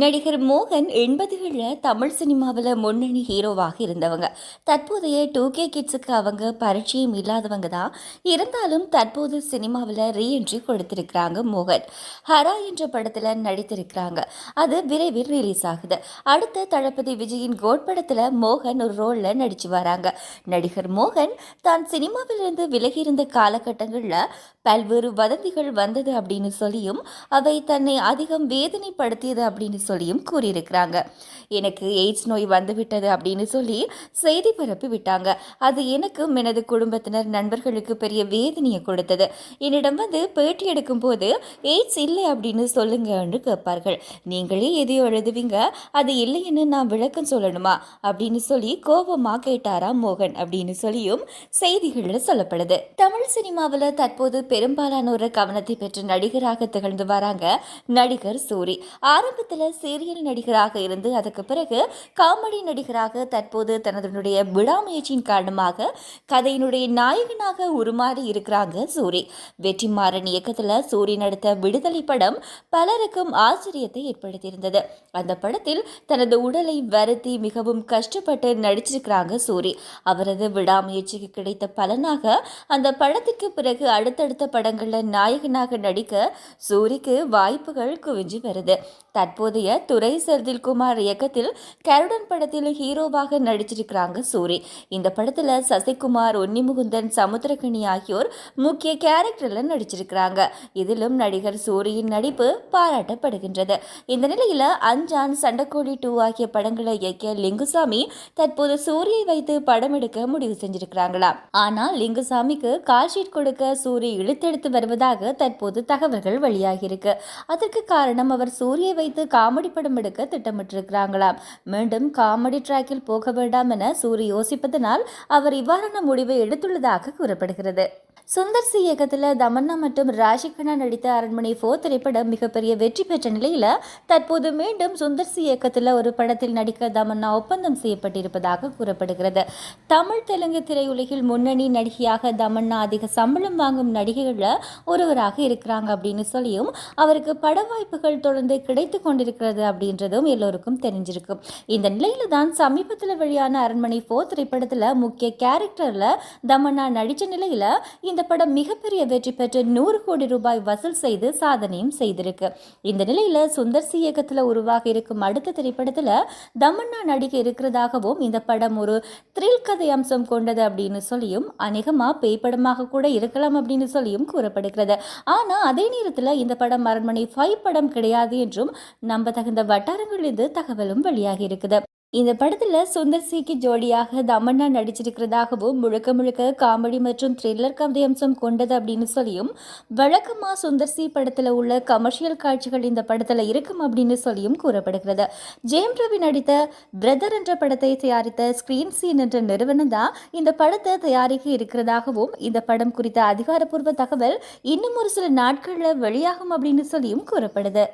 நடிகர் மோகன் எண்பதுகளில் தமிழ் சினிமாவில் முன்னணி ஹீரோவாக இருந்தவங்க. தற்போதைய டூ கே கிட்ஸுக்கு அவங்க பரிச்சயம் இல்லாதவங்க தான். இருந்தாலும் தற்போது சினிமாவில் ரீஎன்ட்ரி கொடுத்திருக்கிறாங்க மோகன். ஹரா என்ற படத்தில் நடித்திருக்கிறாங்க. அது விரைவில் ரிலீஸ் ஆகுது. அடுத்த தளபதி விஜயின் கோட் படத்தில் மோகன் ஒரு ரோலில் நடித்து வராங்க. நடிகர் மோகன் தான் சினிமாவிலிருந்து விலகி இருந்த காலகட்டங்களில் பல்வேறு வதந்திகள் வந்தது அப்படின்னு சொல்லியும் அவை தன்னை அதிகம் வேதனைப்படுத்தியது அப்படின்னு சொல்லியும் கூறியிருக்கிறாங்க. எனக்கு எய்ட்ஸ் நோய் வந்துவிட்டது அப்படின்னு சொல்லி செய்தி பரப்பி விட்டாங்க. அது எனக்கும் எனது குடும்பத்தினர் நண்பர்களுக்கு பெரிய வேதனையை கொடுத்தது. என்னிடம் வந்து பேட்டி எடுக்கும் போது எய்ட்ஸ் இல்லை அப்படின்னு சொல்லுங்கன்னு கேட்பார்கள். நீங்களே எதையோ எழுதுவீங்க. அது இல்லைன்னு நான் விளக்கம் சொல்லணுமா? அப்படின்னு சொல்லி கோபமாக கேட்டாரா மோகன் அப்படின்னு சொல்லியும் செய்திகளில் சொல்லப்படுது. தமிழ் சினிமாவில் தற்போது பெரும்பாலானோர கவனத்தை பெற்ற நடிகராக திகழ்ந்து வராங்க நடிகர் சூரி. ஆரம்பத்தில் சீரியல் நடிகராக இருந்து அதுக்கு பிறகு காமெடி நடிகராக தற்போது தனதனுடைய விடாமுயற்சியின் காரணமாக கதையினுடைய நாயகனாக உருமாறி இருக்கிறாங்க சூரி. வெற்றிமாறன் இயக்கத்தில் சூரி நடித்த விடுதலை படம் பலருக்கும் ஆச்சரியத்தை ஏற்படுத்தியிருந்தது. அந்த படத்தில் தனது உடலை வருத்தி மிகவும் கஷ்டப்பட்டு நடிச்சிருக்கிறாங்க சூரி. அவரது விடாமுயற்சிக்கு கிடைத்த பலனாக அந்த படத்திற்கு பிறகு அடுத்தடுத்த படங்களில் நாயகனாக நடிக்க சூரிக்கு வாய்ப்புகள் குவிஞ்சு வருது. தற்போதைய துரை செந்தில்குமார் இயக்கத்தில் கருடன் படத்தில் ஹீரோவாக நடிச்சிருக்கிறாங்க சூரி. இந்த படத்தில் சசிகுமார் உன்னிமுகுந்தன் சமுத்திரகனி ஆகியோர் முக்கிய கேரக்டரில் நடிச்சிருக்கிறாங்க. இதிலும் நடிகர் சூரியின் நடிப்பு பாராட்டப்படுகின்றது. இந்த நிலையில் அஞ்சான் சண்டக்கோழி டூ ஆகிய படங்களை இயக்கிய லிங்குசாமி தற்போது சூரியை வைத்து படம் எடுக்க முடிவு செஞ்சிருக்கிறாங்களா ஆனால் லிங்குசாமிக்கு கால்ஷீட் கொடுக்க சூரி இழுத்தெடுத்து வருவதாக தற்போது தகவல்கள் வெளியாகியிருக்கு. அதற்கு காரணம் அவர் சூரியை வைத்து காமெடி படம் எடுக்க திட்டமிட்டிருக்கிறாங்களாம். மீண்டும் காமெடி டிராக்கில் போக வேண்டாம் என சூரி யோசிப்பதனால் அவர் இவ்வாறான முடிவை எடுத்துள்ளதாக கூறப்படுகிறது. சுந்தர் சி இயக்கத்தில் தமன்னா மற்றும் ராஜிகண்ணா நடித்த அரண்மனை ஃபோர் திரைப்படம் மிகப்பெரிய வெற்றி பெற்ற நிலையில் தற்போது மீண்டும் சுந்தர் சி இயக்கத்தில் ஒரு படத்தில் நடிக்க தமன்னா ஒப்பந்தம் செய்யப்பட்டிருப்பதாக கூறப்படுகிறது. தமிழ் தெலுங்கு திரையுலகில் முன்னணி நடிகையாக தமன்னா அதிக சம்பளம் வாங்கும் நடிகைகளில் ஒருவராக இருக்கிறாங்க அப்படின்னு சொல்லியும் அவருக்கு பட வாய்ப்புகள் தொடர்ந்து கிடைத்து கொண்டிருக்கிறது அப்படின்றதும் எல்லோருக்கும் தெரிஞ்சிருக்கும். இந்த நிலையில தான் சமீபத்தில் வெளியான அரண்மனை ஃபோர் திரைப்படத்தில் முக்கிய கேரக்டரில் தமன்னா நடித்த நிலையில் இந்த படம் மிகப்பெரிய வெற்றி பெற்று நூறு கோடி ரூபாய் வசூல் செய்து சாதனையும் செய்திருக்கு. இந்த நிலையில் சுந்தர் சி இயக்கத்தில் உருவாக இருக்கும் அடுத்த திரைப்படத்தில் தமன்னா நடிகை இருக்கிறதாகவும் இந்த படம் ஒரு த்ரில் கதை அம்சம் கொண்டது அப்படின்னு சொல்லியும் அநேகமாக பேய் படமாக கூட இருக்கலாம் அப்படின்னு சொல்லியும் கூறப்படுகிறது. ஆனால் அதே நேரத்தில் இந்த படம் அரண்மனை ஃபைவ் படம் கிடையாது என்றும் நம்ப தகுந்த வட்டாரங்களிலிருந்து இது தகவலும் வெளியாகி இருக்குது. இந்த படத்தில் சுந்தர் சிக்கு ஜோடியாக தமன்னா நடிச்சிருக்கிறதாகவும் முழுக்க முழுக்க காமெடி மற்றும் த்ரில்லர் கதை அம்சம் கொண்டது அப்படின்னு சொல்லியும் வழக்கமாக சுந்தர் சி படத்தில் உள்ள கமர்ஷியல் காட்சிகள் இந்த படத்தில் இருக்கும் அப்படின்னு சொல்லியும் கூறப்படுகிறது. ஜெயம் ரவி நடித்த பிரதர் என்ற படத்தை தயாரித்த ஸ்கிரீன் சீன் என்ற நிறுவனம் தான் இந்த படத்தை தயாரிக்க இருக்கிறதாகவும் இந்த படம் குறித்த அதிகாரப்பூர்வ தகவல் இன்னும் ஒரு சில நாட்களில் வெளியாகும் அப்படின்னு சொல்லியும் கூறப்படுது.